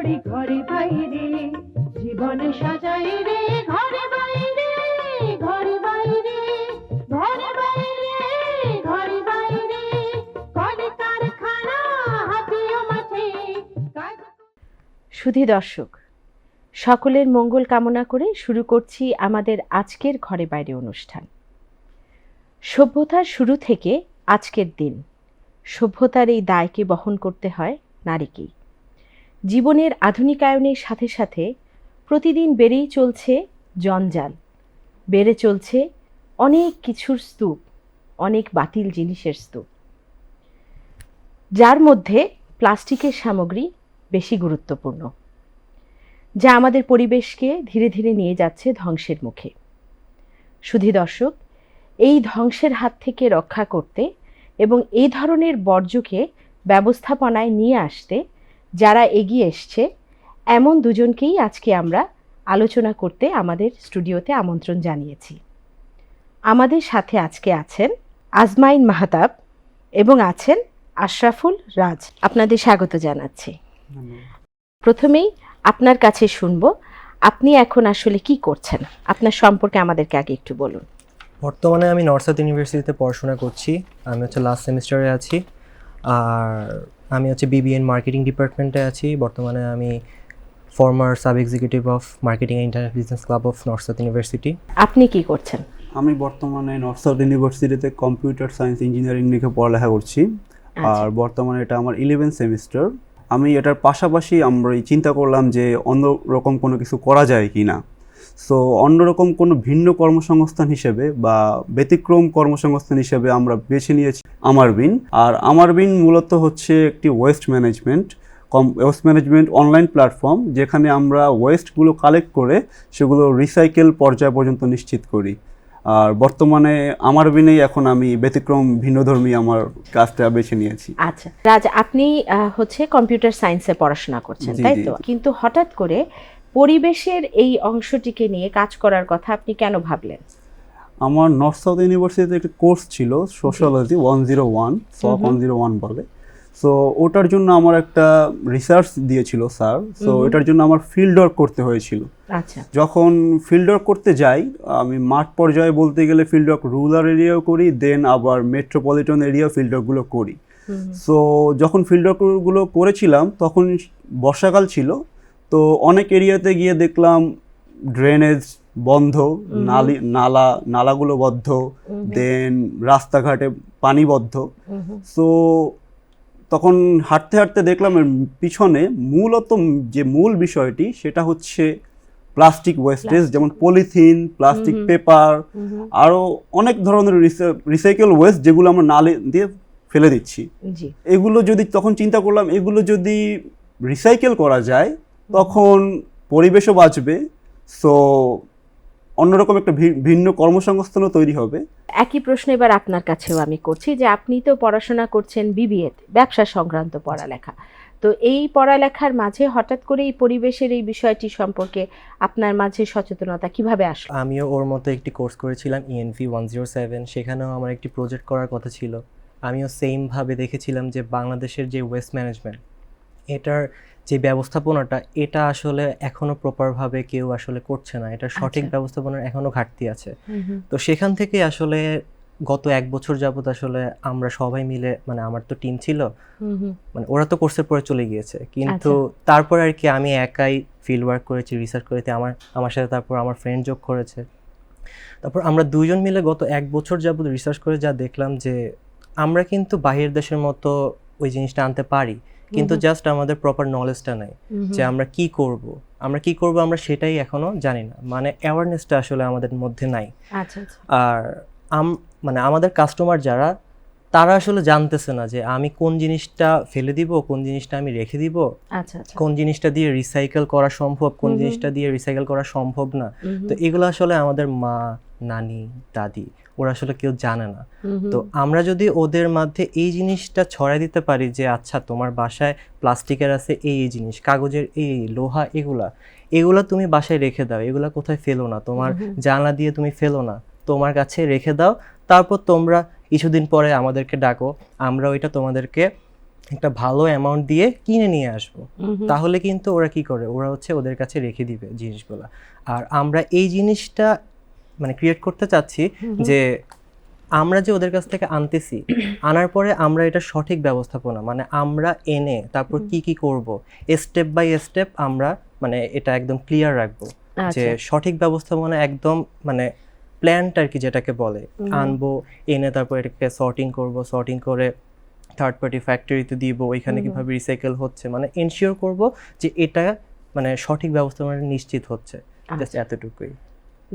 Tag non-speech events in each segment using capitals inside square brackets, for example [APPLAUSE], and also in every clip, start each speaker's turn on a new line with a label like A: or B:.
A: করি ঘরে বাইরে। জীবনে সাজাই রে, ঘরে বাইরে ঘরে বাইরে। ঘরে বাইরে ঘরে বাইরে। কলে কারখানা হাতিও মাঠে।
B: সুধী দর্শক, সকলের মঙ্গল কামনা করে শুরু করছি আমাদের আজকের ঘরে বাইরে অনুষ্ঠান। সভ্যতার শুরু থেকে আজকের দিন, সভ্যতার এই দায়কে বহন করতে হয় নারীকেই। জীবনের আধুনিকায়নের সাথে সাথে প্রতিদিন বেড়েই চলছে জঞ্জাল। বেড়ে চলছে অনেক কিছুর স্তূপ, অনেক বাতিল জিনিসের স্তূপ। যার মধ্যে প্লাস্টিকের সামগ্রী বেশি গুরুত্বপূর্ণ, যা আমাদের পরিবেশকে ধীরে ধীরে নিয়ে যাচ্ছে ধ্বংসের মুখে। সুধী দর্শক, এই ধ্বংসের হাত থেকে রক্ষা করতে এবং এই ধরনের বর্জ্যকে ব্যবস্থাপনায় নিয়ে আসতে যারা এগিয়ে এসছে, এমন দুজনকেই আজকে আমরা আলোচনা করতে আমাদের স্টুডিওতে আমন্ত্রণ জানিয়েছি। আমাদের সাথে আজকে আছেন আজমাইন মাহতাব এবং আছেন আশরাফুল রাজ। আপনাদের স্বাগত জানাচ্ছি। প্রথমেই আপনার কাছে শুনব, আপনি এখন আসলে কি করছেন? আপনার সম্পর্কে আমাদেরকে আগে একটু বলুন।
C: বর্তমানে আমি নর্থ সাউথ ইউনিভার্সিটিতে পড়াশোনা করছি। আমি হচ্ছে লাস্ট সেমিস্টারে আছি। আর আমি হচ্ছে বিবিএন মার্কেটিং ডিপার্টমেন্টে আছি। বর্তমানে আমি former sub executive of marketing international business club of north south university
B: আপনি কি করছেন?
D: আমি বর্তমানে নর্থ সাউথ ইউনিভার্সিটিতে কম্পিউটার সায়েন্স ইঞ্জিনিয়ারিং নিয়ে পড়ালেখা করছি। আর বর্তমানে এটা আমার ইলেভেন সেমিস্টার আমি এটার পাশাপাশি আমরা চিন্তা করলাম যে অন্য রকম কোনো কিছু করা যায় কি না সো অন্যরকম কোনো ভিন্ন কর্মসংস্থান হিসেবে বা ব্যতিক্রম কর্মসংস্থান হিসেবে আমরা বেছে নিয়েছি আমার বিন আর আমার বিন মূলত হচ্ছে একটি waste management com waste management online platform যেখানে আমরা ওয়েস্টগুলো কালেক্ট করে সেগুলো রিসাইকেল পর্যায় পর্যন্ত নিশ্চিত করি। আর বর্তমানে আমার বিনেই এখন আমি ব্যতিক্রম ভিন্নধর্মী আমার কাজটা বেছে নিয়েছি।
B: আচ্ছা রাজ আপনি হচ্ছে কম্পিউটার সায়েন্সে পড়াশোনা করছেন তাই তো? কিন্তু হঠাৎ করে পরিবেশের এই অংশটিকে নিয়ে কাজ করার কথা আপনি কেন ভাবলেন?
D: আমার নর্থ সাউথ ইউনিভার্সিটিতে একটা কোর্স ছিল sociology one zero one soc one zero one বলে। সো ওটার জন্য আমার একটা রিসার্চ দিয়েছিল স্যার। সো এটার জন্য আমার ফিল্ড ওয়ার্ক করতে হয়েছিল।
B: আচ্ছা।
D: যখন ফিল্ড ওয়ার্ক করতে যাই আমি মাঠ পর্যায়ে বলতে গেলে ফিল্ড ওয়ার্ক রুরাল এরিয়াও করি দেন আবার মেট্রোপলিটন এরিয়া ফিল্ড ওয়ার্কগুলো করি। সো যখন ফিল্ড ওয়ার্কগুলো করেছিলাম তখন বর্ষাকাল ছিল। তো অনেক এরিয়াতে গিয়ে দেখলাম ড্রেনেজ বন্ধ নালি নালা নালাগুলো বদ্ধ দেন রাস্তাঘাটে পানি বদ্ধ। সো তখন হাঁটতে হাঁটতে দেখলাম এর পিছনে মূলত যে মূল বিষয়টি সেটা হচ্ছে প্লাস্টিক ওয়েস্টেজ যেমন পলিথিন প্লাস্টিক পেপার আরও অনেক ধরনের রিসাইকেল ওয়েস্ট যেগুলো আমরা নালে দিয়ে ফেলে দিচ্ছি। এগুলো যদি তখন চিন্তা করলাম এগুলো যদি রিসাইকেল করা যায় তখন পরিবেশও বাঁচবে সো অন্যরকম একটা ভি- ভিন্ন কর্মসংস্থানও তৈরি হবে।
B: একই প্রশ্ন এবার আপনার কাছেও আমি করছি যে আপনি তো পড়াশোনা করছেন বিবিএ ব্যবসা সংক্রান্ত পড়ালেখা। তো এই পড়ালেখার মাঝে হঠাৎ করে এই পরিবেশের এই বিষয়টি সম্পর্কে আপনার মাঝে সচেতনতা কীভাবে আসলো?
C: আমিও ওর মতো একটি কোর্স করেছিলাম ইএনভি ওয়ান জিরো সেভেন সেখানেও আমার একটি প্রজেক্ট করার কথা ছিল। আমিও সেমভাবে দেখেছিলাম যে বাংলাদেশের যে ওয়েস্ট ম্যানেজমেন্ট এটার যে ব্যবস্থাপনাটা এটা আসলে এখনও প্রপারভাবে কেউ আসলে করছে না। এটা সঠিক
B: আচ্ছা।
C: ব্যবস্থাপনার এখনও ঘাটতি আছে। তো সেখান থেকে আসলে গত এক বছর যাবত আসলে আমরা সবাই মিলে মানে আমার তো টিম ছিল মানে ওরা তো কোর্সের পরে চলে গিয়েছে। কিন্তু তারপর আর কি আমি একাই ফিল্ড ওয়ার্ক করেছি রিসার্চ করেছি আমার আমার সাথে তারপর আমার ফ্রেন্ড যোগ করেছে। তারপর আমরা দুইজন মিলে গত এক বছর যাবত রিসার্চ করে যা দেখলাম যে আমরা কিন্তু বাহির দেশের মতো ওই জিনিসটা আনতে পারি। কিন্তু জাস্ট আমাদের প্রপার নলেজটা নাই যে আমরা কি করব। আমরা কি করব আমরা সেটাই এখনও জানি না। মানে অ্যাওয়ারনেসটা আসলে আমাদের মধ্যে নাই।
B: আচ্ছা আচ্ছা।
C: আর আম মানে আমাদের কাস্টমার যারা তারা আসলে জানতেছে না যে আমি কোন জিনিসটা ফেলে দিব কোন জিনিসটা আমি রেখে দিব
B: আচ্ছা
C: কোন জিনিসটা দিয়ে রিসাইকেল করা সম্ভব কোন। জিনিসটা দিয়ে রিসাইকেল করা সম্ভব না। তো এগুলো আসলে আমাদের মা নানি দাদি ওরা আসলে কেউ জানে না। তো আমরা যদি ওদের মধ্যে এই জিনিসটা ছড়াই দিতে পারি যে আচ্ছা তোমার বাসায় প্লাস্টিকের আছে এই এই জিনিস কাগজের এই এই, লোহা এগুলা এগুলা তুমি বাসায় রেখে দাও এগুলা কোথায় ফেলো না? তোমার। জানলা দিয়ে তুমি ফেলো না তোমার কাছে রেখে দাও তারপর তোমরা কিছুদিন পরে আমাদেরকে ডাকো আমরা ওইটা তোমাদেরকে একটা ভালো অ্যামাউন্ট দিয়ে কিনে নিয়ে আসব। তাহলে কিন্তু ওরা কি করে? ওরা হচ্ছে ওদের কাছে রেখে দিবে জিনিসগুলো। আর আমরা এই জিনিসটা মানে ক্রিয়েট করতে চাচ্ছি। যে আমরা যে ওদের কাছ থেকে আনতেছি [COUGHS] আনার পরে আমরা এটা সঠিক ব্যবস্থাপনা মানে আমরা এনে তারপর কি কি করব? স্টেপ বাই স্টেপ আমরা মানে এটা একদম ক্লিয়ার রাখব যে
B: আচ্ছা।
C: সঠিক ব্যবস্থাপনা একদম মানে প্ল্যানটা আর কি যেটাকে বলে। আনব এনে তারপর এটাকে সর্টিং করব সর্টিং করে থার্ড পার্টি ফ্যাক্টরিতে দিব ওইখানে। কীভাবে রিসাইকেল হচ্ছে মানে এনশিওর করব যে এটা মানে সঠিক ব্যবস্থাপনা নিশ্চিত হচ্ছে। জাস্ট
B: আচ্ছা,
C: এতটুকুই।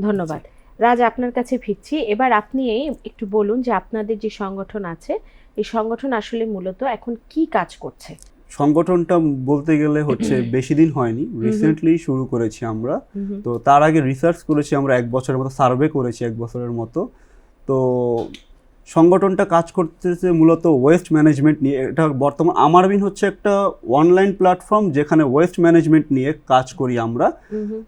B: ধন্যবাদ। রাজ আপনার কাছে ফিরছি। এবার আপনি একটু বলুন যে আপনাদের যে সংগঠন আছে এই সংগঠন আসলে মূলত এখন কি কাজ করছে?
D: সংগঠনটা বলতে গেলে হচ্ছে বেশি দিন হয়নি। রিসেন্টলি শুরু করেছি আমরা। তো তার আগে রিসার্চ করেছি আমরা এক বছরের মতো সার্ভে করেছি এক বছরের মতো। তো সংগঠনটা কাজ করতেছে মূলত ওয়েস্ট ম্যানেজমেন্ট নিয়ে। এটা বর্তমান আমার বিন হচ্ছে একটা অনলাইন প্ল্যাটফর্ম যেখানে ওয়েস্ট ম্যানেজমেন্ট নিয়ে কাজ করি আমরা।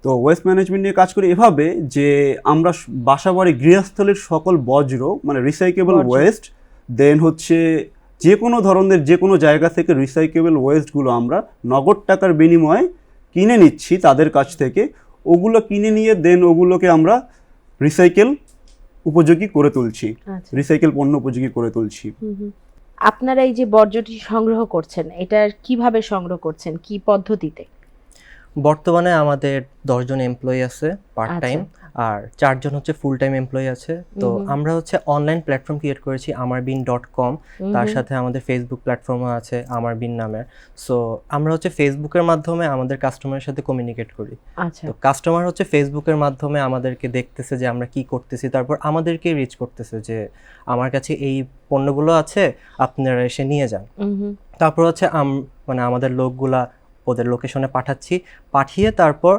D: তো ওয়েস্ট ম্যানেজমেন্ট নিয়ে কাজ করি এভাবে যে আমরা বাসাবাড়ি গৃহস্থলীর সকল বজ্র মানে রিসাইকেবল ওয়েস্ট দেন হচ্ছে যে কোনো ধরনের যে কোনো জায়গা থেকে রিসাইকেবল ওয়েস্টগুলো আমরা নগদ টাকার বিনিময়ে কিনে নিচ্ছি তাদের কাছ থেকে। ওগুলো কিনে নিয়ে দেন ওগুলোকে আমরা রিসাইকেল উপযোগী করে তুলছি।
B: আচ্ছা।
D: রিসাইকেল পণ্য উপযোগী করে তুলছি।
B: আপনারা এই যে বর্জ্যটি সংগ্রহ করছেন এটা কীভাবে সংগ্রহ করছেন? কি পদ্ধতিতে?
C: বর্তমানে আমাদের দশজন এমপ্লয়ি আছে পার্ট
B: আচ্ছা।
C: টাইম আর চারজন হচ্ছে ফুল টাইম এমপ্লয়ি আছে। তো। আমরা হচ্ছে অনলাইন প্ল্যাটফর্ম ক্রিয়েট করেছি আমার বিন ডট কম তার সাথে আমাদের ফেসবুক প্ল্যাটফর্মও আছে আমার বিন নামের। সো আমরা হচ্ছে ফেসবুকের মাধ্যমে আমাদের কাস্টমারের সাথে কমিউনিকেট করি।
B: আচ্ছা।
C: তো কাস্টমার হচ্ছে ফেসবুকের মাধ্যমে আমাদেরকে দেখতেছে যে আমরা কি করতেছি তারপর আমাদেরকে রিচ করতেছে যে আমার কাছে এই পণ্যগুলো আছে আপনারা এসে নিয়ে যান। তারপর হচ্ছে মানে আমাদের লোকগুলা ওদের লোকেশনে পাঠাচ্ছি। পাঠিয়ে তারপর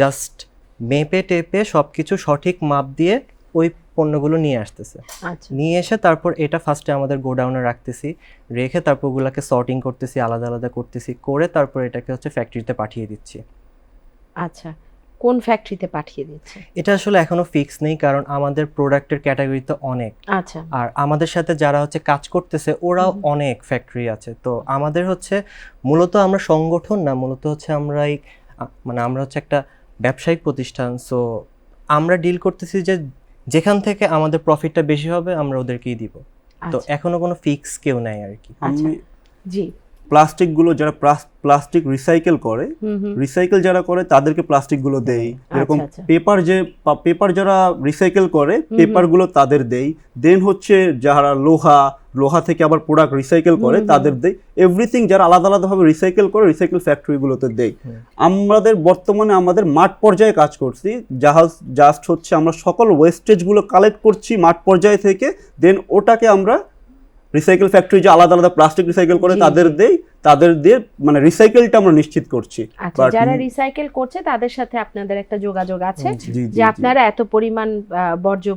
C: জাস্ট মেপে টেপে সব কিছু সঠিক মাপ দিয়ে ওই পণ্যগুলো নিয়ে আসতেছে।
B: আচ্ছা।
C: নিয়ে এসে তারপর এটা ফার্স্টে আমাদের গোডাউনে রাখতেছি। রেখে তারপর ওগুলাকে সর্টিং করতেছি আলাদা আলাদা করতেছি করে তারপর এটাকে হচ্ছে ফ্যাক্টরিতে পাঠিয়ে দিচ্ছি।
B: আচ্ছা কোন ফ্যাক্টরিতে পাঠিয়ে দিচ্ছে?
C: এটা আসলে এখনও ফিক্স নেই কারণ আমাদের প্রোডাক্টের ক্যাটাগরি তো অনেক।
B: আচ্ছা।
C: আর আমাদের সাথে যারা হচ্ছে কাজ করতেছে ওরাও অনেক ফ্যাক্টরি আছে। তো আমাদের হচ্ছে মূলত আমরা সংগঠন না মূলত হচ্ছে আমরা এই মানে আমরা হচ্ছে একটা ব্যবসায়িক প্রতিষ্ঠান সো আমরা ডিল করতেছি যে যেখান থেকে আমাদের প্রফিটটা বেশি হবে আমরা ওদেরকেই দিব। তো
B: আচ্ছা।
C: এখনও কোনো ফিক্স কেউ নাই আর কি।
B: আচ্ছা।
D: আমি
B: জি।
D: প্লাস্টিকগুলো যারা প্লাস্টিক রিসাইকেল করে রিসাইকেল যারা করে তাদেরকে প্লাস্টিকগুলো দেই যেরকম
B: আচ্ছা, আচ্ছা।
D: পেপার যে পেপার যারা রিসাইকেল করে। পেপারগুলো তাদের দেই দেন হচ্ছে যারা লোহা লোহা থেকে আবার প্রোডাক্ট রিসাইকেল করে। তাদের দেই এভরিথিং যারা আলাদা আলাদাভাবে রিসাইকেল করে রিসাইকেল ফ্যাক্টরিগুলোতে দেই। আমাদের বর্তমানে আমাদের মাঠ পর্যায়ে কাজ করছি জাহাজ জাস্ট হচ্ছে আমরা সকল ওয়েস্টেজগুলো কালেক্ট করছি মাঠ পর্যায়ে থেকে দেন ওটাকে আমরা রিসাইকেল ফ্যাক্টরি যে আলাদা আলাদা প্লাস্টিক রিসাইকেল করে তাদের দেই তাদের দিয়ে মানে রিসাইকেলটা আমরা নিশ্চিত করছি।
B: আচ্ছা যারা রিসাইকেল করছে তাদের সাথে আপনাদের একটা যোগাযোগ আছে যে আপনারা এত পরিমাণ বর্জ্য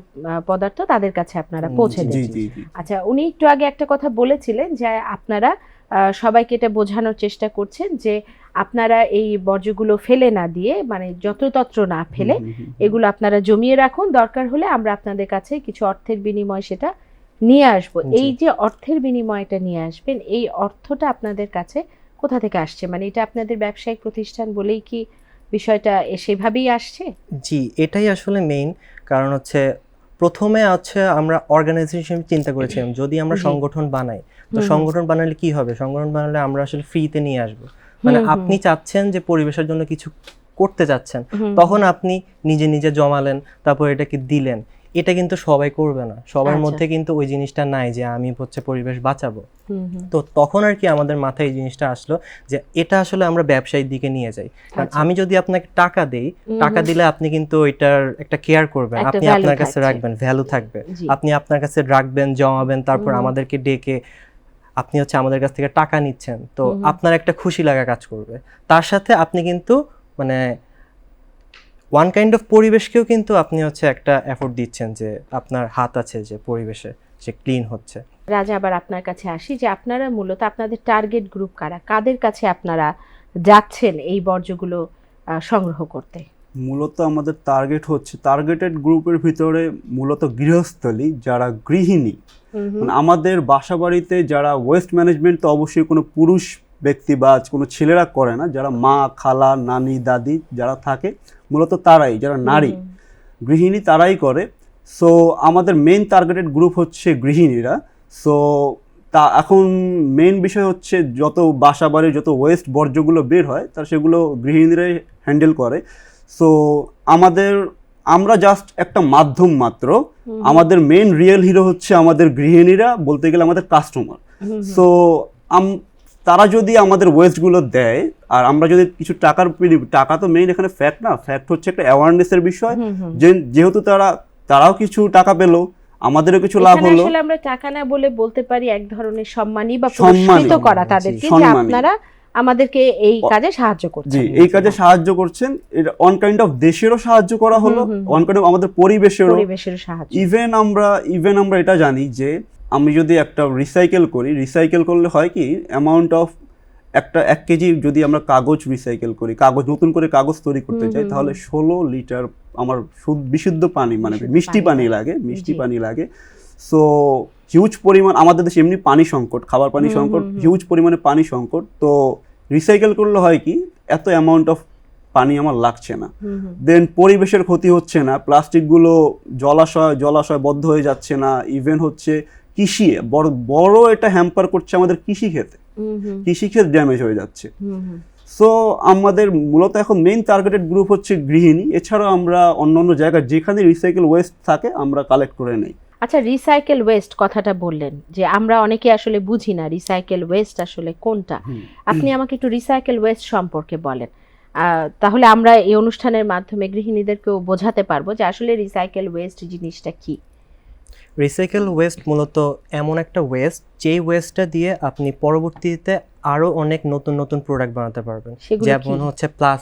B: পদার্থ তাদের কাছে আপনারা পৌঁছে দিচ্ছেন আচ্ছা উনি একটু আগে একটা কথা বলেছিলেন যে আপনারা সবাইকে এটা বোঝানোর চেষ্টা করছেন যে আপনারা এই বর্জ্যগুলো ফেলে না দিয়ে মানে যত্রতত্র না ফেলে। এগুলো আপনারা জমিয়ে রাখুন। দরকার হলে আমরা আপনাদের কাছে কিছু অর্থের বিনিময়ে সেটা নিয়ে আসব। এই যে অর্থের বিনিময়টা নিয়ে আসবেন এই অর্থটা আপনাদের কাছে কোথা থেকে আসছে? মানে এটা আপনাদের ব্যবসায়িক প্রতিষ্ঠান বলেই কি বিষয়টা সেভাবেই আসছে?
C: জি এটাই আসলে মেইন কারণ হচ্ছে প্রথমে হচ্ছে আমরা অর্গানাইজেশন চিন্তা করেছিলাম যদি আমরা সংগঠন বানাই তো। সংগঠন বানালে কি হবে? সংগঠন বানালে আমরা আসলে ফ্রিতে নিয়ে আসব। মানে। আপনি চাচ্ছেন যে পরিবেশের জন্য কিছু করতে চাচ্ছেন তখন আপনি নিজে নিজে জমালেন তারপর এটাকে দিলেন। এটা কিন্তু সবাই করবে না। সবার
B: আচ্ছা।
C: মধ্যে কিন্তু ওই জিনিসটা নাই যে আমি হচ্ছে পরিবেশ বাঁচাবো। তো তখন আর কি আমাদের মাথায় এই জিনিসটা আসলো যে এটা আসলে আমরা ব্যবসায়ীর দিকে নিয়ে যাই। কারণ
B: আচ্ছা।
C: আমি যদি আপনাকে টাকা দেই টাকা দিলে আপনি কিন্তু ওইটার একটা কেয়ার করবেন। আপনি আপনার কাছে রাখবেন ভ্যালু থাকবে। আপনি আপনার কাছে রাখবেন জমাবেন তারপর আমাদেরকে ডেকে আপনি হচ্ছে আমাদের কাছ থেকে টাকা নিচ্ছেন। তো। আপনার একটা খুশি লাগা কাজ করবে। তার সাথে আপনি কিন্তু মানে ওয়ান কাইন্ড অফ পরিবেশকেও কিন্তু আপনি হচ্ছে একটা এফোর্ট দিচ্ছেন যে আপনার হাত আছে যে পরিবেশে যে ক্লিন হচ্ছে।
B: রাজা আবার আপনার কাছে আসি যে আপনারা মূলত আপনাদের টার্গেট গ্রুপ কারা? কাদের কাছে আপনারা যাচ্ছেন এই বর্জ্যগুলো সংগ্রহ করতে?
D: মূলত আমাদের টার্গেট হচ্ছে টার্গেটেড গ্রুপের ভিতরে মূলত গৃহস্থলী যারা গৃহিণী। মানে আমাদের বাসা বাড়িতে যারা ওয়েস্ট ম্যানেজমেন্ট তো অবশ্যই কোনো পুরুষ ব্যক্তি বা কোনো ছেলেরা করে না যারা মা খালা নানি দাদি যারা থাকে মূলত তারাই যারা নারী গৃহিণী তারাই করে। সো আমাদের মেন টার্গেটেড গ্রুপ হচ্ছে গৃহিণীরা। সো তা এখন মেন বিষয় হচ্ছে যত বাসা বাড়ির যত ওয়েস্ট বর্জ্যগুলো বের হয় তার সেগুলো গৃহিণীরাই হ্যান্ডেল করে। সো আমাদের আমরা জাস্ট একটা মাধ্যম মাত্র। আমাদের মেন রিয়েল হিরো হচ্ছে আমাদের গৃহিণীরা বলতে গেলে আমাদের কাস্টমার সো আম তারা যদি আমাদের ওয়েস্টগুলো দেয় আর আমরা যদি কিছু টাকার টাকা তো মেইন এখানে ফ্যাক্ট না ফ্যাক্ট হচ্ছে একটা অ্যাওয়ারনেসের বিষয়। যে যেহেতু তারা তারাও কিছু টাকা পেল আমাদেরও কিছু লাভ হলো।
B: আসলে আমরা টাকা না বলে বলতে পারি এক ধরনের সম্মানী বা
D: সম্মানী,
B: পুরস্কৃত করা তাদেরকে যে আপনারা আমাদেরকে এই কাজে সাহায্য করছেন।
D: জি এই কাজে সাহায্য করছেন। এটা অন কাইন্ড অফ দেশেরও সাহায্য করা হলো। অন কাইন্ড অফ আমাদের পরিবেশেরও।
B: পরিবেশের সাহায্য।
D: ইভেন আমরা ইভেন আমরা এটা জানি যে আমি যদি একটা রিসাইকেল করি রিসাইকেল করলে হয় কি অ্যামাউন্ট অফ একটা এক কেজি যদি আমরা কাগজ রিসাইকেল করি কাগজ নতুন করে কাগজ তৈরি করতে চাই তাহলে ষোলো লিটার আমার বিশুদ্ধ পানি মানে মিষ্টি
B: পানি লাগে।
D: মিষ্টি পানি লাগে সো হিউজ পরিমাণ আমাদের দেশে এমনি পানি সংকট খাবার পানি সংকট। হিউজ পরিমাণে পানি সংকট তো রিসাইকেল করলে হয় কি এত অ্যামাউন্ট অফ পানি আমার লাগছে না। দেন পরিবেশের ক্ষতি হচ্ছে না প্লাস্টিকগুলো জলাশয় জলাশয় বদ্ধ হয়ে যাচ্ছে না ইভেন হচ্ছে কৃষি বড় বড় এটা হ্যাম্পার করছে আমাদের কৃষি ক্ষেতে
B: হুম, হুম,
D: কৃষি ক্ষেত ড্যামেজ হয়ে যাচ্ছে। সো আমাদের মূলত এখন মেইন টার্গেটেড গ্রুপ হচ্ছে গৃহিণী। এছাড়াও আমরা অন্য অন্য জায়গায় যেখানে রিসাইকেল ওয়েস্ট থাকে আমরা কালেক্ট করে নেই।
B: আচ্ছা রিসাইকেল ওয়েস্ট কথাটা বললেন যে আমরা অনেকে আসলে বুঝি না রিসাইকেল ওয়েস্ট আসলে কোনটা। আপনি আমাকে একটু রিসাইকেল ওয়েস্ট সম্পর্কে বলেন। তাহলে আমরা এই অনুষ্ঠানের মাধ্যমে গৃহিণীদেরকেও বোঝাতে পারব যে আসলে রিসাইকেল ওয়েস্ট জিনিসটা কি।
C: রিসাইকেল ওয়েস্ট মূলত এমন একটা ওয়েস্ট যেই ওয়েস্টটা দিয়ে আপনি পরবর্তীতে আরও অনেক নতুন নতুন প্রোডাক্ট বানাতে পারবেন। যেমন হচ্ছে প্লাস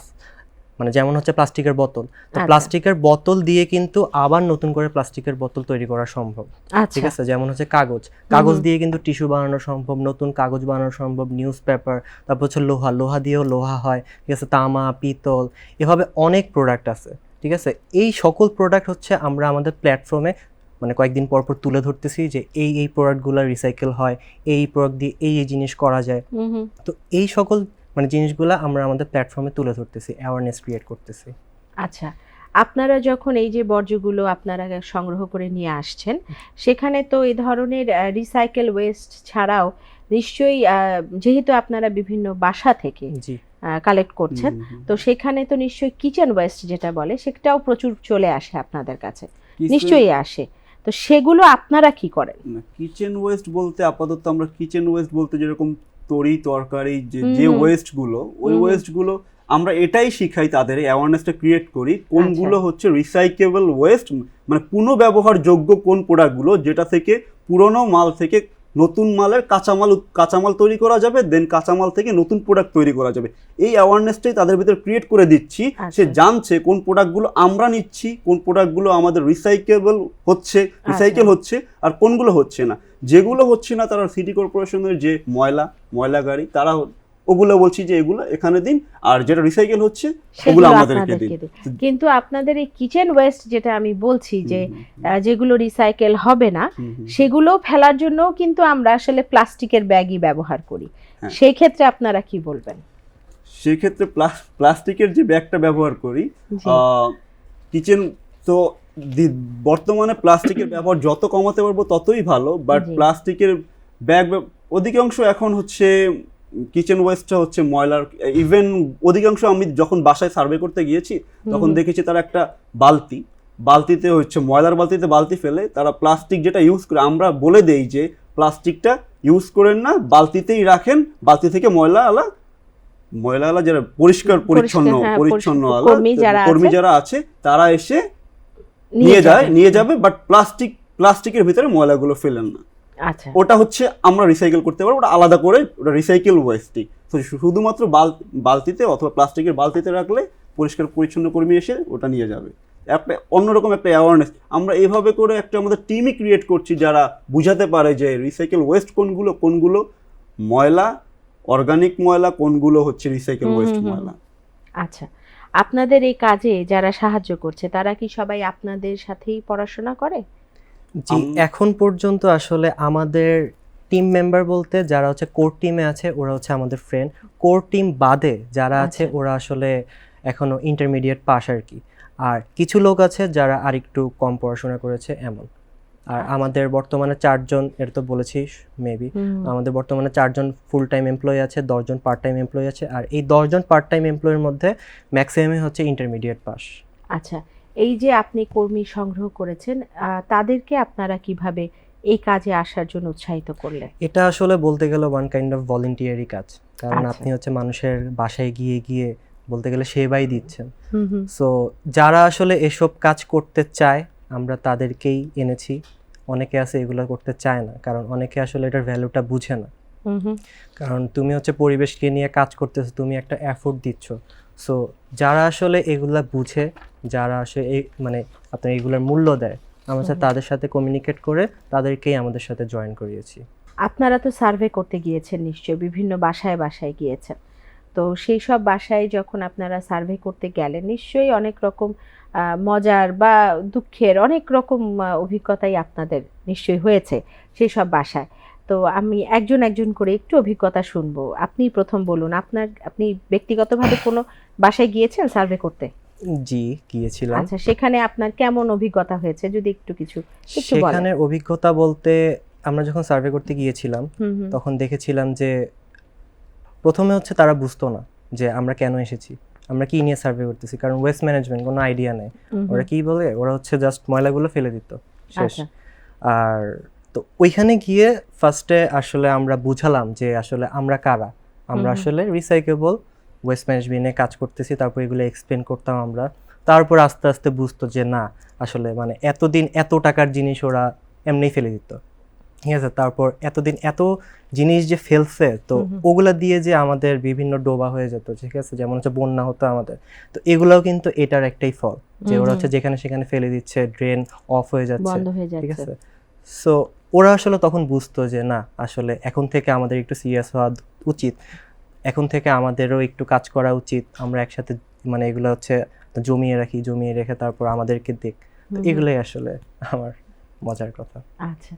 C: মানে যেমন হচ্ছে প্লাস্টিকের বোতল। তো
B: আচ্ছা।
C: প্লাস্টিকের বোতল দিয়ে কিন্তু আবার নতুন করে প্লাস্টিকের বোতল তৈরি করা সম্ভব। ঠিক
B: আচ্ছা
C: আছে? যেমন হচ্ছে কাগজ। কাগজ দিয়ে কিন্তু টিস্যু বানানো সম্ভব নতুন কাগজ বানানো সম্ভব নিউজ পেপার তারপর হচ্ছে লোহা। লোহা দিয়েও লোহা হয়। ঠিক আছে? তামা পিতল এভাবে অনেক প্রোডাক্ট আছে। ঠিক আছে? এই সকল প্রোডাক্ট হচ্ছে আমরা আমাদের প্ল্যাটফর্মে মানে কয়েকদিন পর পর তুলে ধরতেছি যে এই এই প্রোডাক্টগুলো রিসাইকেল হয় এই প্রোডাক্ট দিয়ে এই এই জিনিস করা যায়। তো এই সকল মানে জিনিসগুলো আমরা আমাদের প্ল্যাটফর্মে তুলে ধরতেছি অ্যাওয়ারনেস ক্রিয়েট করতেছি।
B: আচ্ছা আপনারা যখন এই যে বর্জ্যগুলো আপনারা সংগ্রহ করে নিয়ে আসছেন সেখানে তো এই ধরনের রিসাইকেল ওয়েস্ট ছাড়াও নিশ্চয়ই যেহেতু আপনারা বিভিন্ন বাসা থেকে কালেক্ট করছেন। তো সেখানে তো নিশ্চয়ই কিচেন ওয়েস্ট যেটা বলে সেটাও প্রচুর চলে আসে আপনাদের কাছে নিশ্চয়ই আসে। তো সেগুলো আপনারা কি করেন
D: কিচেন ওয়েস্ট বলতে আপাতত আমরা কিচেন ওয়েস্ট বলতে যেরকম তরি তরকারি যে যে ওয়েস্টগুলো ওয়েস্টগুলো ওই
B: হুম, হুম।
D: ওয়েস্টগুলো আমরা এটাই শিখাই তাদের অ্যাওয়ারনেসটা ক্রিয়েট করি
B: আচ্ছা।
D: কোনগুলো হচ্ছে রিসাইকেবল ওয়েস্ট মানে পুনঃব্যবহারযোগ্য কোন প্রোডাক্টগুলো যেটা থেকে পুরনো মাল থেকে নতুন মালের কাঁচামাল কাঁচামাল তৈরি করা যাবে দেন কাঁচামাল থেকে নতুন প্রোডাক্ট তৈরি করা যাবে এই অ্যাওয়ারনেসটাই তাদের ভিতরে ক্রিয়েট করে দিচ্ছি
B: আচ্ছা।
D: সে জানছে কোন প্রোডাক্টগুলো আমরা নিচ্ছি কোন প্রোডাক্টগুলো আমাদের রিসাইকেবল হচ্ছে রিসাইকেল
B: আচ্ছা।
D: হচ্ছে আর কোনগুলো হচ্ছে না যেগুলো হচ্ছে না তারা সিটি কর্পোরেশনের যে ময়লা ময়লা গাড়ি তারা ওগুলো বলছি যে এগুলো এখানে দিন আর যেটা রিসাইকেল হচ্ছে ওগুলো আমাদেরকে দিন।
B: কিন্তু আপনাদের এই কিচেন ওয়েস্ট যেটা আমি বলছি যে যেগুলো রিসাইকেল হবে না। সেগুলো ফেলার জন্য কিন্তু আমরা আসলে প্লাস্টিকের ব্যাগই ব্যবহার করি।
D: হ্যাঁ।
B: সেই ক্ষেত্রে আপনারা কি বলবেন?
D: সেক্ষেত্রে প্লাস- প্লাস্টিকের যে ব্যাগটা ব্যবহার করি কিচেন তো বর্তমানে প্লাস্টিকের ব্যবহার যত কমাতে পারব ততই ভালো বাট প্লাস্টিকের ব্যাগ অধিকাংশ এখন হচ্ছে কিচেন ওয়েস্টটা হচ্ছে ময়লার ইভেন অধিকাংশ আমি যখন বাসায় সার্ভে করতে গিয়েছি তখন দেখেছি তারা একটা বালতি বালতিতে হচ্ছে ময়লার বালতিতে বালতি ফেলে তারা প্লাস্টিক যেটা ইউজ করে আমরা বলে দেই যে প্লাস্টিকটা ইউজ করেন না বালতিতেই রাখেন বালতি থেকে ময়লা আলা ময়লা আলা যারা পরিষ্কার পরিচ্ছন্ন
B: হ্যাঁ,
D: পরিচ্ছন্ন আলা
B: কর্মী যারা আছে।
D: তারা এসে নিয়ে যায় নিয়ে যাবে বাট প্লাস্টিক প্লাস্টিকের ভিতরে ময়লাগুলো ফেলেন না।
B: আচ্ছা।
D: ওটা হচ্ছে আমরা রিসাইকেল করতে পারব ওটা আলাদা করে ওটা রিসাইকেল ওয়েস্টই তো শুধুমাত্র বাল বালতিতে অথবা প্লাস্টিকের বালতিতে রাখলে পরিষ্কার পরিচ্ছন্ন কর্মী এসে ওটা নিয়ে যাবে। একটা অন্যরকম একটা অ্যাওয়ারনেস আমরা এইভাবে করে একটা আমাদের টিমই ক্রিয়েট করছি যারা বুঝাতে পারে যে রিসাইকেল ওয়েস্ট কোনগুলো কোনগুলো ময়লা অর্গানিক ময়লা কোনগুলো হচ্ছে রিসাইকেল ওয়েস্ট। ময়লা।
B: আচ্ছা। আপনাদের এই কাজে যারা সাহায্য করছে তারা কি সবাই আপনাদের সাথেই পড়াশোনা করে?
C: জি এখন পর্যন্ত আসলে আমাদের টিম মেম্বার বলতে যারা হচ্ছে কোর টিমে আছে ওরা হচ্ছে আমাদের ফ্রেন্ড কোর টিম বাদে যারা আছে
B: আচ্ছা।
C: ওরা আসলে এখনও ইন্টারমিডিয়েট পাস আর কি। আর কিছু লোক আছে যারা আরেকটু কম পড়াশোনা করেছে এমন। আর
B: আচ্ছা।
C: আমাদের বর্তমানে চারজন এটা তো বলেছি মেবি আমাদের বর্তমানে চারজন ফুল টাইম এমপ্লয়ি আছে দশজন পার্ট টাইম এমপ্লয়ি আছে। আর এই দশজন পার্ট টাইম এমপ্লয়ের মধ্যে ম্যাক্সিমামই হচ্ছে ইন্টারমিডিয়েট পাস
B: আচ্ছা এই যে আপনি কর্মী সংগ্রহ করেছেন তাদেরকে আপনারা কীভাবে এই কাজে আসার জন্য উৎসাহিত করলেন?
C: এটা আসলে বলতে গেলে ওয়ান কাইন্ড অফ ভলেন্টিয়ারি কাজ। কারণ
B: আচ্ছা।
C: আপনি হচ্ছে মানুষের বাসায় গিয়ে গিয়ে বলতে গেলে সেবাই দিচ্ছেন।
B: হুম হুম।
C: সো যারা আসলে এসব কাজ করতে চায় আমরা তাদেরকেই এনেছি। অনেকে আছে এগুলো করতে চায় না কারণ অনেকে আসলে এটার ভ্যালুটা বুঝে না।
B: হুম হুম।
C: কারণ তুমি হচ্ছে পরিবেশকে নিয়ে কাজ করতেছো তুমি একটা এফোর্ট দিচ্ছ। সো যারা আসলে এগুলা বুঝে যারা আসলে এই মানে আপনার এগুলোর মূল্য দেয় আমরা। তাদের সাথে কমিউনিকেট করে তাদেরকেই আমাদের সাথে জয়েন করিয়েছি।
B: আপনারা তো সার্ভে করতে গিয়েছেন নিশ্চয়ই বিভিন্ন বাসায় বাসায় গিয়েছেন। তো সেই সব বাসায় যখন আপনারা সার্ভে করতে গেলেন নিশ্চয়ই অনেক রকম মজার বা দুঃখের অনেক রকম অভিজ্ঞতাই আপনাদের নিশ্চয়ই হয়েছে সেই সব বাসায়। তো আমি একজন একজন করে একটু অভিজ্ঞতা শুনব। আপনি প্রথম বলুন আপনার আপনি ব্যক্তিগতভাবে কোনো বাসায় গিয়েছেন সার্ভে করতে?
C: জি গিয়েছিলাম।
B: আচ্ছা সেখানে আপনার কেমন অভিজ্ঞতা হয়েছে? যদি একটু কিছু একটু বলেন।
C: সেখানের অভিজ্ঞতা বলতে আমরা যখন সার্ভে করতে গিয়েছিলাম তখন দেখেছিলাম যে প্রথমে হচ্ছে তারা বুঝতো না যে আমরা কেন এসেছি আমরা কি নিয়ে সার্ভে করতেছি কারণ ওয়েস্ট ম্যানেজমেন্ট কোনো আইডিয়া নেই। ওরা কি বলে? ওরা হচ্ছে জাস্ট ময়লাগুলো ফেলে দিত শেষ।
B: আচ্ছা।
C: আর তো ওইখানে গিয়ে ফার্স্টে আসলে আমরা বুঝালাম যে আসলে আমরা কারা? আমরা। আসলে রিসাইকেবল ওয়েস্ট ম্যানেজমেন্টে কাজ করতেছি তারপর এগুলো এক্সপ্লেন করতাম আমরা। তারপর আস্তে আস্তে বুঝতো যে না আসলে মানে এতদিন এত টাকার জিনিস ওরা এমনিই ফেলে দিত। ঠিক আছে? তারপর এতদিন এত জিনিস যে ফেলছে তো। ওগুলা দিয়ে যে আমাদের বিভিন্ন ডোবা হয়ে যেত ঠিক আছে? যেমন হচ্ছে বন্যা হতো আমাদের। তো এগুলাও কিন্তু এটার একটাই ফল যে ওরা হচ্ছে যেখানে সেখানে ফেলে দিচ্ছে ড্রেন অফ হয়ে যাচ্ছে ঠিক আছে? সো ওরা আসলে তখন বুঝতো যে না আসলে এখন থেকে আমাদের একটু সিরিয়াস হওয়া উচিত। এখন থেকে আমাদেরও একটু কাজ করা উচিত। আমরা একসাথে মানে এগুলো হচ্ছে জমিয়ে রাখি জমিয়ে রেখে তারপর আমাদেরকে দেখ। এগুলোই আসলে আমার মজার কথা।
B: আচ্ছা।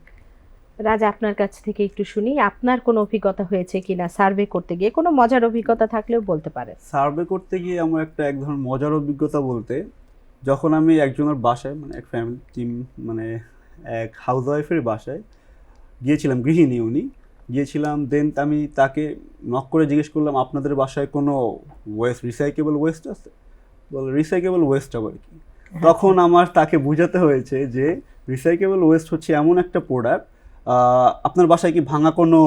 B: রাজা আপনার কাছ থেকে একটু শুনি আপনার কোনো অভিজ্ঞতা হয়েছে কিনা সার্ভে করতে গিয়ে? কোনো মজার অভিজ্ঞতা থাকলেও বলতে পারে
D: সার্ভে করতে গিয়ে আমার একটা এক ধরনের মজার অভিজ্ঞতা বলতে যখন আমি একজনের বাসায় মানে এক ফ্যামিলি টিম মানে এক হাউস ওয়াইফের বাসায় গিয়েছিলাম গৃহিণী উনি। গিয়েছিলাম দেন আমি তাকে নক করে জিজ্ঞেস করলাম আপনাদের বাসায় কোনো ওয়েস্ট রিসাইকেবল ওয়েস্ট আছে? বল রিসাইকেবল ওয়েস্ট আবার কি? তখন আমার তাকে বোঝাতে হয়েছে যে রিসাইকেবল ওয়েস্ট হচ্ছে এমন একটা প্রোডাক্ট আপনার বাসায় কি ভাঙা কোনো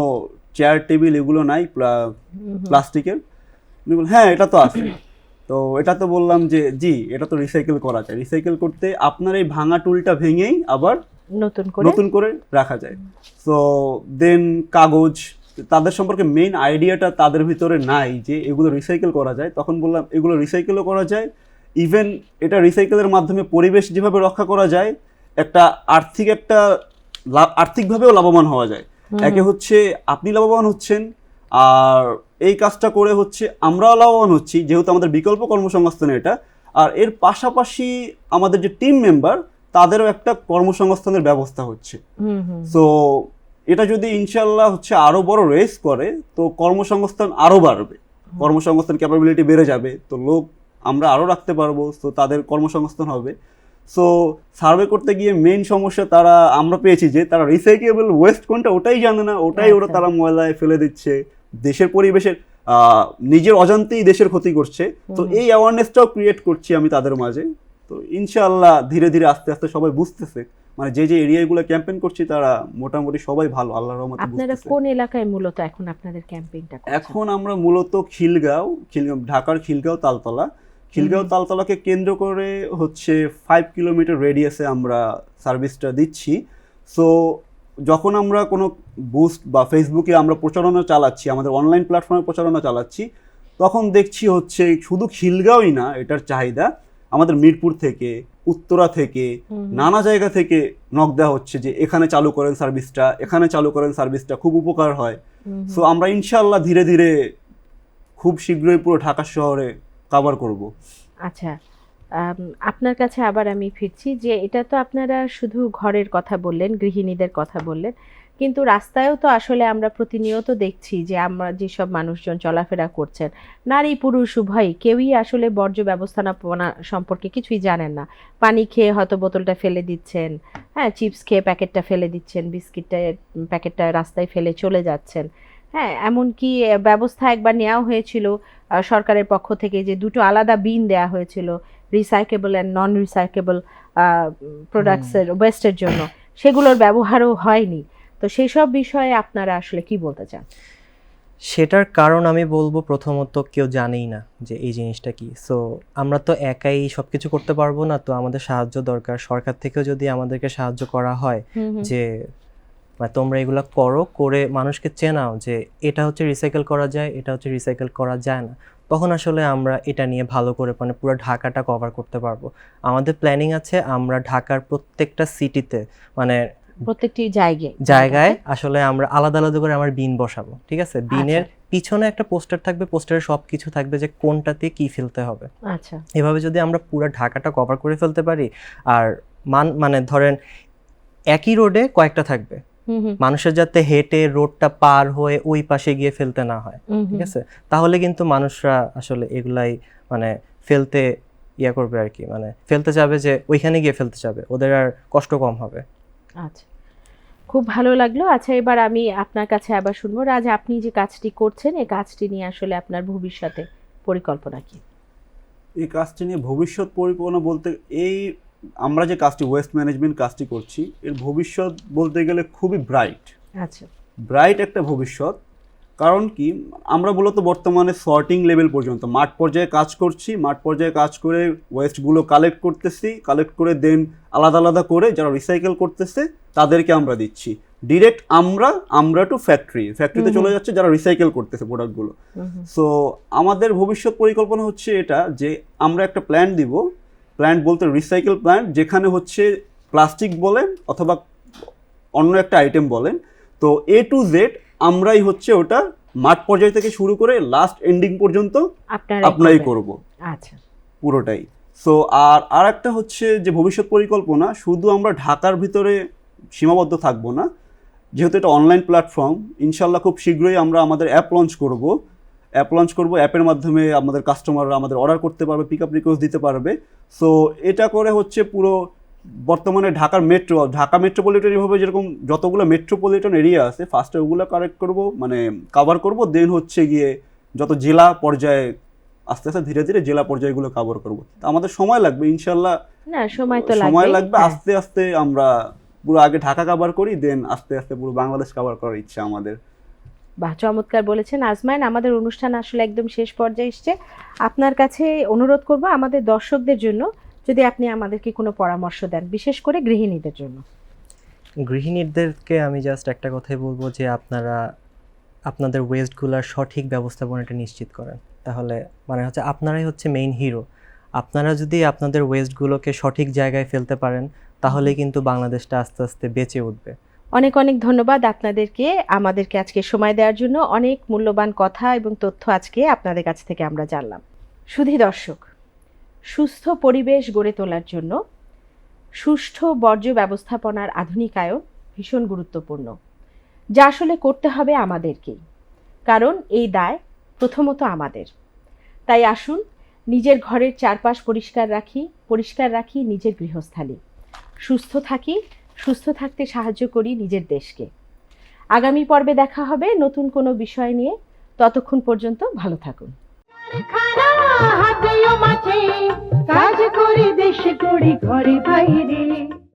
D: চেয়ার টেবিল এগুলো নাই। প্লাস্টিকের? উনি হ্যাঁ এটা তো আছে। তো এটা তো বললাম যে জি এটা তো রিসাইকেল করা যায়। রিসাইকেল করতে আপনার এই ভাঙা টুলটা ভেঙেই আবার
B: নতুন করে?
D: নতুন করে রাখা যায়। সো দেন কাগজ তাদের সম্পর্কে মেইন আইডিয়াটা তাদের ভিতরে নাই যে এগুলো রিসাইকেল করা যায়। তখন বললাম এগুলো রিসাইকেলও করা যায়। ইভেন এটা রিসাইকেলের মাধ্যমে পরিবেশ যেভাবে রক্ষা করা যায় একটা আর্থিক একটা লাভ আর্থিকভাবেও লাভবান হওয়া যায়। একে হচ্ছে আপনি লাভবান হচ্ছেন আর এই কাজটা করে হচ্ছে আমরাও লাভবান হচ্ছি যেহেতু আমাদের বিকল্প কর্মসংস্থান এটা। আর এর পাশাপাশি আমাদের যে টিম মেম্বার তাদেরও একটা কর্মসংস্থানের ব্যবস্থা হচ্ছে। সো এটা যদি ইনশাল্লাহ হচ্ছে আরও বড় রেস করে তো কর্মসংস্থান আরও বাড়বে। কর্মসংস্থান ক্যাপাবিলিটি বেড়ে যাবে তো লোক আমরা আরও রাখতে পারব তো তাদের কর্মসংস্থান হবে। সো সার্ভে করতে গিয়ে মেইন সমস্যা তারা আমরা পেয়েছি যে তারা রিসাইকেবল ওয়েস্ট কোনটা ওটাই জানে না ওটাই ওরা
B: আচ্ছা।
D: তারা ময়লায় ফেলে দিচ্ছে। দেশের পরিবেশের আহ, নিজের অজান্তেই দেশের ক্ষতি করছে। তো এই অ্যাওয়ারনেসটাও ক্রিয়েট করছি আমি তাদের মাঝে। তো ইনশাআল্লাহ ধীরে ধীরে আস্তে আস্তে সবাই বুঝতেছে। মানে যে যে এরিয়াগুলো ক্যাম্পেইন করছি তারা মোটামুটি সবাই ভালো আল্লাহর রহমতে
B: আপনারা কোন এলাকায় মূলত এখন আপনাদের ক্যাম্পেইনটা
D: এখন আমরা মূলত খিলগাঁও খিলগাঁও ঢাকার খিলগাঁও তালতলা। খিলগাঁও তালতলাকে কেন্দ্র করে হচ্ছে ফাইভ কিলোমিটার রেডিয়াসে আমরা সার্ভিসটা দিচ্ছি। সো যখন আমরা কোনো বুস্ট বা ফেসবুকে আমরা প্রচারণা চালাচ্ছি আমাদের অনলাইন প্ল্যাটফর্মে প্রচারণা চালাচ্ছি তখন দেখছি হচ্ছে শুধু খিলগাঁওই না এটার চাহিদা আমাদের মিরপুর থেকে উত্তরা থেকে। নানা জায়গা থেকে নক দেওয়া হচ্ছে যে এখানে চালু করেন সার্ভিসটা এখানে চালু করেন সার্ভিসটা খুব উপকার হয়। সো আমরা ইনশাল্লাহ ধীরে ধীরে খুব শীঘ্রই পুরো ঢাকা শহরে কভার করব
B: আচ্ছা আপনার কাছে আবার আমি ফিরছি যে এটা তো আপনারা শুধু ঘরের কথা বললেন গৃহিণীদের কথা বললেন কিন্তু রাস্তায়ও তো আসলে আমরা প্রতিনিয়ত দেখছি যে আমরা যেসব মানুষজন চলাফেরা করছেন নারী পুরুষ উভয়ই কেউই আসলে বর্জ্য ব্যবস্থাপনা সম্পর্কে কিছুই জানেন না। পানি খেয়ে হয়তো বোতলটা ফেলে দিচ্ছেন হ্যাঁ চিপস খেয়ে প্যাকেটটা ফেলে দিচ্ছেন বিস্কিটটা প্যাকেটটা রাস্তায় ফেলে চলে যাচ্ছেন। হ্যাঁ এমনকি ব্যবস্থা একবার নেওয়া হয়েছিল সরকারের পক্ষ থেকে যে দুটো আলাদা বিন দেওয়া হয়েছিল রিসাইকেবল অ্যান্ড নন রিসাইকেবল প্রোডাক্টসের ওয়েস্টের জন্য। সেগুলোর ব্যবহারও হয়নি। তো সেই সব বিষয়ে আপনারা আসলে কি বলতে চান?
C: সেটার কারণ আমি বলব প্রথমত কেউ জানেই না যে এই জিনিসটা কি। সো আমরা তো একাই সব কিছু করতে পারব না তো আমাদের সাহায্য দরকার। সরকার থেকেও যদি আমাদেরকে সাহায্য করা হয় যে তোমরা এগুলো করো করে মানুষকে চেনাও যে এটা হচ্ছে রিসাইকেল করা যায় এটা হচ্ছে রিসাইকেল করা যায় না। তখন আসলে আমরা এটা নিয়ে ভালো করে মানে পুরো ঢাকাটা কভার করতে পারব। আমাদের প্ল্যানিং আছে আমরা ঢাকার প্রত্যেকটা সিটিতে মানে
B: প্রত্যেকটি জায়গায়।
C: জায়গায় আসলে আমরা আলাদা আলাদা করে আমার বিন বসাবো ঠিক আছে? বিনের পিছনে একটা পোস্টার থাকবে পোস্টারে সব কিছু থাকবে যে কোনটাতে কি ফেলতে হবে।
B: আচ্ছা।
C: এভাবে যদি আমরা পুরো ঢাকাটা কভার করে ফেলতে পারি আর মান মানে ধরেন একই রোডে কয়েকটা থাকবে। মানুষের যাতে হেঁটে রোডটা পার হয়ে ওই পাশে গিয়ে ফেলতে না হয় ঠিক আছে? তাহলে কিন্তু মানুষরা আসলে এগুলাই মানে ফেলতে ইয়া করবে আর কি মানে ফেলতে যাবে যে ওইখানে গিয়ে ফেলতে যাবে ওদের আর কষ্ট কম হবে।
B: আচ্ছা। খুব ভালো লাগল। আচ্ছা এবার আমি আপনার কাছে আবার শুনব। রাজ আপনি যে কাজটি করছেন এই কাজটি নিয়ে আসলে আপনার ভবিষ্যতে পরিকল্পনা কি?
D: এই কাজটি নিয়ে ভবিষ্যৎ পরিকল্পনা বলতে এই আমরা যে কাজটি ওয়েস্ট ম্যানেজমেন্ট কাজটি করছি এর ভবিষ্যৎ বলতে গেলে খুবই ব্রাইট
B: আচ্ছা।
D: ব্রাইট একটা ভবিষ্যৎ। কারণ কি? আমরা মূলত বর্তমানে সর্টিং লেভেল পর্যন্ত মাঠ পর্যায়ে কাজ করছি মাঠ পর্যায়ে কাজ করে ওয়েস্টগুলো কালেক্ট করতেছি কালেক্ট করে দেন আলাদা আলাদা করে যারা রিসাইকেল করতেছে তাদেরকে আমরা দিচ্ছি। ডিরেক্ট আমরা আমরা টু ফ্যাক্টরি ফ্যাক্টরিতে চলে যাচ্ছে যারা রিসাইকেল করতেছে প্রোডাক্টগুলো। সো আমাদের ভবিষ্যৎ পরিকল্পনা হচ্ছে এটা যে আমরা একটা প্ল্যান দিব প্ল্যান্ট বলতে রিসাইকেল প্ল্যান্ট যেখানে হচ্ছে প্লাস্টিক বলেন অথবা অন্য একটা আইটেম বলেন। তো এ টু জেড আমরাই হচ্ছে ওটা মাঠ পর্যায় থেকে শুরু করে লাস্ট এন্ডিং পর্যন্ত
B: আপনার
D: আপনারাই করব।
B: আচ্ছা।
D: পুরোটাই। সো আর আর একটা হচ্ছে যে ভবিষ্যৎ পরিকল্পনা শুধু আমরা ঢাকার ভিতরে সীমাবদ্ধ থাকব না যেহেতু এটা অনলাইন প্ল্যাটফর্ম ইনশাল্লাহ খুব শীঘ্রই আমরা আমাদের অ্যাপ লঞ্চ করব। অ্যাপ লঞ্চ করব অ্যাপের মাধ্যমে আমাদের কাস্টমাররা আমাদের অর্ডার করতে পারবে পিক আপ রিকোয়েস্ট দিতে পারবে। সো এটা করে হচ্ছে পুরো বর্তমানে ঢাকার মেট্রো ঢাকা মেট্রোপলিটন এভাবে যেরকম যতগুলো মেট্রোপলিটন এরিয়া আছে ফার্স্টে ওগুলো কারেক্ট করব মানে কভার করব দেন হচ্ছে গিয়ে যত জেলা পর্যায়ে আস্তে আস্তে ধীরে ধীরে জেলা পর্যায়গুলো কভার করব। আমাদের সময় লাগবে ইনশাল্লাহ
B: না সময় তো লাগবে
D: সময় লাগবে
B: হ্যাঁ।
D: আস্তে আস্তে আমরা পুরো আগে ঢাকা কভার করি দেন আস্তে আস্তে পুরো বাংলাদেশ কভার করার ইচ্ছা আমাদের।
B: বাহ চমৎকার বলেছেন। আজমাইন আমাদের অনুষ্ঠান আসলে একদম শেষ পর্যায়ে এসছে। আপনার কাছে অনুরোধ করব আমাদের দর্শকদের জন্য যদি আপনি আমাদেরকে কোনো পরামর্শ দেন বিশেষ করে গৃহিণীদের জন্য।
C: গৃহিণীদেরকে আমি জাস্ট একটা কথাই বলব যে আপনারা আপনাদের ওয়েস্টগুলোর সঠিক ব্যবস্থাপনাটা নিশ্চিত করেন। তাহলে মানে হচ্ছে আপনারাই হচ্ছে মেইন হিরো আপনারা যদি আপনাদের ওয়েস্টগুলোকে সঠিক জায়গায় ফেলতে পারেন তাহলে কিন্তু বাংলাদেশটা আস্তে আস্তে বেঁচে উঠবে।
B: অনেক অনেক ধন্যবাদ আপনাদেরকে। আমাদেরকে আজকে সময় দেওয়ার জন্য অনেক মূল্যবান কথা এবং তথ্য আজকে আপনাদের কাছ থেকে আমরা জানলাম। সুধী দর্শক সুস্থ পরিবেশ গড়ে তোলার জন্য সুষ্ঠু বর্জ্য ব্যবস্থাপনার আধুনিকায়ন ভীষণ গুরুত্বপূর্ণ। যা আসলে করতে হবে আমাদেরকেই। কারণ এই দায় প্রথমত আমাদের। তাই আসুন, নিজের ঘরের চারপাশ পরিষ্কার রাখি পরিষ্কার রাখি নিজের গৃহস্থালী। সুস্থ থাকি, সুস্থ থাকতে সাহায্য করি নিজের দেশকে। আগামী পর্বে দেখা হবে নতুন কোনো বিষয় নিয়ে। ততক্ষণ পর্যন্ত ভালো থাকুন।
A: কাজ করি দেশ করি ঘরে বাইরে।